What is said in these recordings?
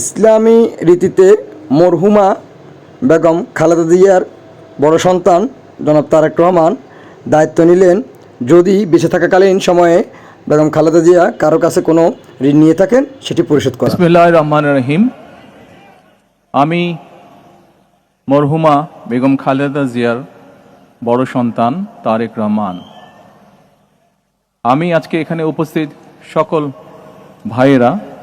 ইসলামী রীতিতে মরহুমা বেগম খালেদা জিয়ার বড় সন্তান জনাব তারেক রহমান দায়িত্ব নিলেন যদি বেঁচে থাকাকালীন সময়ে বেগম খালেদা জিয়া কারও কাছে কোনো ঋণ নিয়ে থাকেন, সেটি পরিশোধ করা। বিসমিল্লাহ রহমান রহিম। আমি মরহুমা বেগম খালেদা জিয়ার বড় সন্তান তারেক রহমান। আমি আজকে এখানে উপস্থিত সকল ভাইয়েরা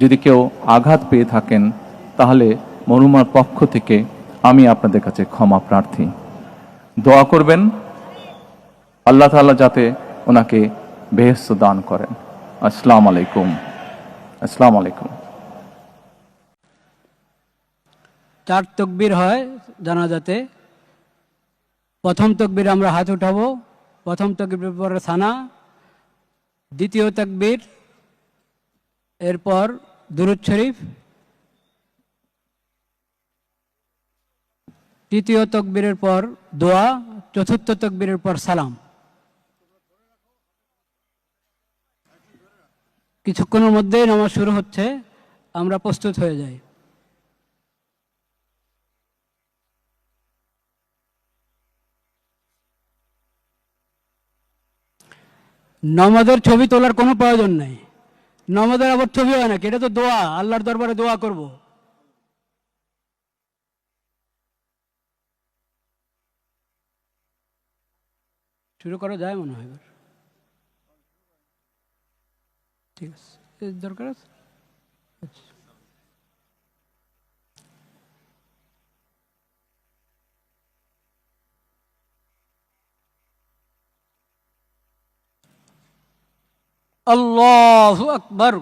যদি কেউ আঘাত পেয়ে থাকেন, তাহলে মরুমার পক্ষ থেকে আমি আপনাদের কাছে ক্ষমা প্রার্থী। দোয়া করবেন, আল্লাহ তাআলা যাতে ওনাকে বেহেস্ত দান করেন। আসসালামু আলাইকুম। আসসালামু আলাইকুম। চার তকবির হয় জানাজাতে। প্রথম তকবির আমরা হাত উঠাবো। প্রথম তকবির পরে সানা। দ্বিতীয় তকবির এরপর দুরুদ শরীফ, তৃতীয় তকবীরের পর দোয়া, চতুর্থ তকবীরের পর সালাম। কিছুক্ষণের মধ্যেই নামাজ শুরু হচ্ছে, আমরা প্রস্তুত হয়ে যাই। নমাজের ছবি তোলার কোনো প্রয়োজন নেই। নমাজের আবার ছবি হয় নাকি? এটা তো দোয়া, আল্লাহর দরবারে দোয়া করব। শুরু করা যায় মনে হয় এবার। ঠিক আছে। দরকার আছে? আচ্ছা। আল্লাহু আকবার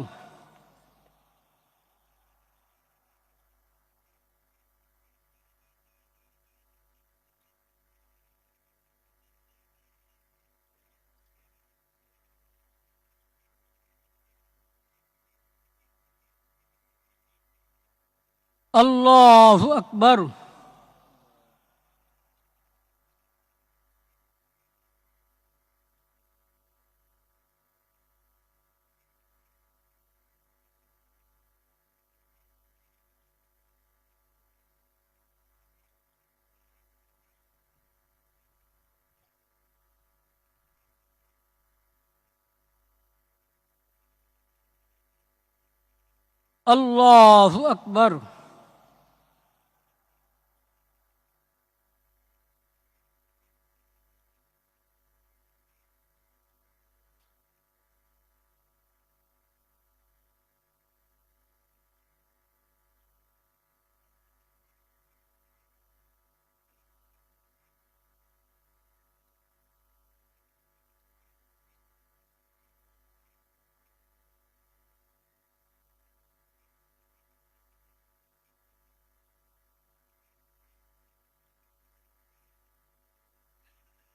আল্লাহু আকবার